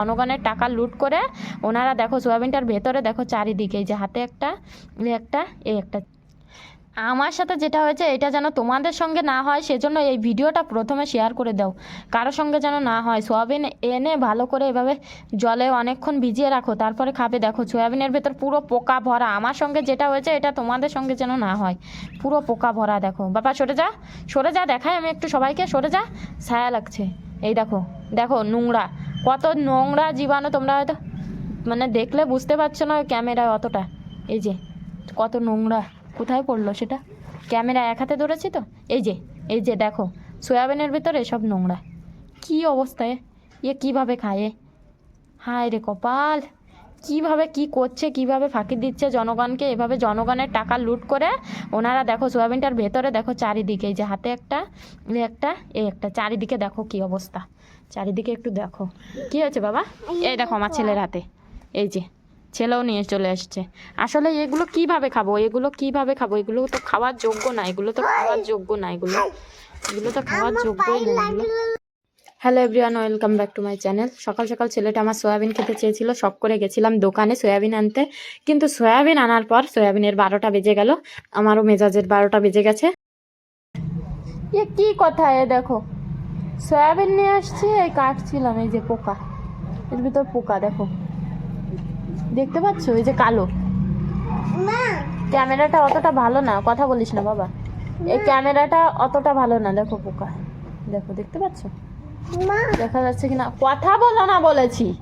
জনগণের টাকা লুট করে ওনারা দেখো সোয়াবিনটার ভেতরে দেখো চারিদিকে যে হাতে একটা একটা এই একটা। আমার সাথে যেটা হয়েছে, এটা যেন তোমাদের সঙ্গে না হয়, সেজন্য এই ভিডিওটা প্রথমে শেয়ার করে দাও। কারোর সঙ্গে যেন না হয়, সোয়াবিন এনে ভালো করে এভাবে জলে অনেকক্ষণ ভিজিয়ে রাখো, তারপরে খাবে। দেখো, সোয়াবিনের ভেতর পুরো পোকা ভরা। আমার সঙ্গে যেটা হয়েছে, এটা তোমাদের সঙ্গে যেন না হয়। পুরো পোকা ভরা, দেখো। বাবা, সরে যা সরে যা, দেখাই আমি একটু সবাইকে, সরে যা, ছায়া লাগছে। এই দেখো দেখো, নোংরা। কত নোংরা জীবাণু তোমরা হয়তো মানে দেখলে বুঝতে পারছ না ক্যামেরায় অতটা। এই যে, কত নোংরা। কোথায় পড়ল সেটা? ক্যামেরা এক হাতে ধরেছি তো? এই যে এই যে দেখো, সয়াবিনের ভিতরে সব নোংরা। কি অবস্থায়? এ কীভাবে খায়? হায় রে কপাল! কীভাবে কি করছে কীভাবে ফাঁকি দিচ্ছে জনগণকে এভাবে জনগণের টাকা লুট করে ওনারা দেখো সোয়াবিনটার ভেতরে দেখো চারিদিকে এই যে হাতে একটা একটা এই একটা চারিদিকে দেখো কি অবস্থা। চারিদিকে একটু দেখো। কি হয়েছে বাবা? এই দেখো আমার ছেলের হাতে। এই যে ছেলেও নিয়ে চলে এসছে। আসলে এগুলো কীভাবে খাব? এগুলো কীভাবে খাব? এগুলো তো খাওয়ার যোগ্য না এগুলো তো খাওয়ার যোগ্য না এগুলো এগুলো তো খাওয়ার যোগ্যই না এগুলো hello everyone welcome back to my channel সকাল সকাল ছেলেটা আমার সয়াবিন খেতে চেয়েছিল। শখ করে গেছিলাম দোকানে সয়াবিন আনতে। কিন্তু সয়াবিন আনার পর সয়াবিনের বারোটা বেজে গেল। আমারও মেজাজের বারোটা বেজে গেছে। এ কি কথা এ দেখো? সয়াবিন নিয়ে আসছি এই কাটছিলাম এই যে পোকা। এর ভিতর পোকা দেখো। দেখতে পাচ্ছ? এই যে কালো। ক্যামেরাটা অতটা ভালো না কথা বলিস না বাবা। এই ক্যামেরাটা অতটা ভালো না দেখো পোকা। দেখো দেখতে পাচ্ছ? দেখা যাচ্ছে কিনা? কথা বলো না বলেছি।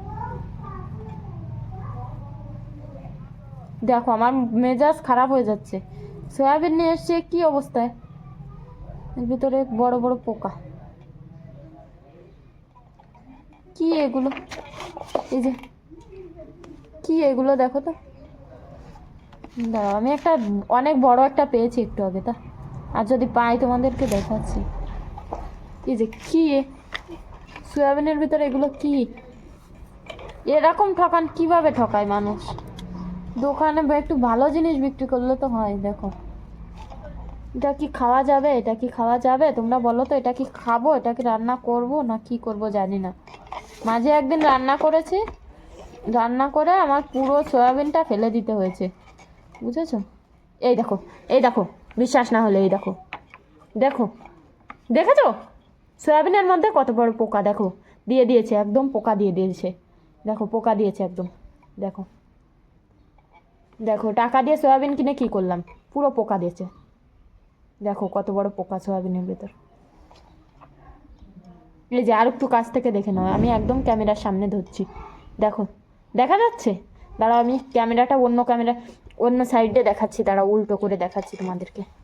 দেখো, আমার মেজাজ খারাপ হয়ে যাচ্ছে। সয়াবিন নিয়ে এসছে, কি অবস্থায়? এর ভিতরে বড় বড় পোকা। কি এগুলো? এই যে, কি এগুলো দেখো তো? দাঁড়াও, আমি একটা, অনেক বড় একটা পেয়েছি একটু আগে, তা। আর যদি পাই তোমাদেরকে দেখাচ্ছি। এই যে, কি? সয়াবিনের ভিতরে এগুলো কি? এরকম ঠকান, কীভাবে ঠকায় মানুষ? দোকানে একটু ভালো জিনিস বিক্রি করলে তো হয়, দেখো। এটা কি খাওয়া যাবে? এটা কি খাওয়া যাবে? তোমরা বলো তো, এটা কি খাব? এটা কি রান্না করব না কি করব জানি না। মাঝে একদিন রান্না করেছি, রান্না করে আমার পুরো সয়াবিনটা ফেলে দিতে হয়েছে। বুঝেছ? এই দেখো এই দেখো, বিশ্বাস না হলে এই দেখো। দেখো, দেখেছ? সয়াবিনের মধ্যে কত বড় পোকা, দেখো। দিয়ে দিয়েছে, একদম পোকা দিয়ে দিয়েছে। দেখো, পোকা দিয়েছে একদম। দেখো। দেখো, টাকা দিয়ে সয়াবিন কিনে কি করলাম? পুরো পোকা দিয়েছে। দেখো, কত বড় পোকা সয়াবিনের ভেতর। এই যে আর একটু কাছ থেকে দেখে নাও। আমি একদম ক্যামেরার সামনে ধরছি। দেখো, দেখা যাচ্ছে? দাঁড়াও, আমি ক্যামেরাটা অন্য ক্যামেরা অন্য সাইডে দেখাচ্ছি। দাঁড়াও, উল্টো করে দেখাচ্ছি তোমাদেরকে।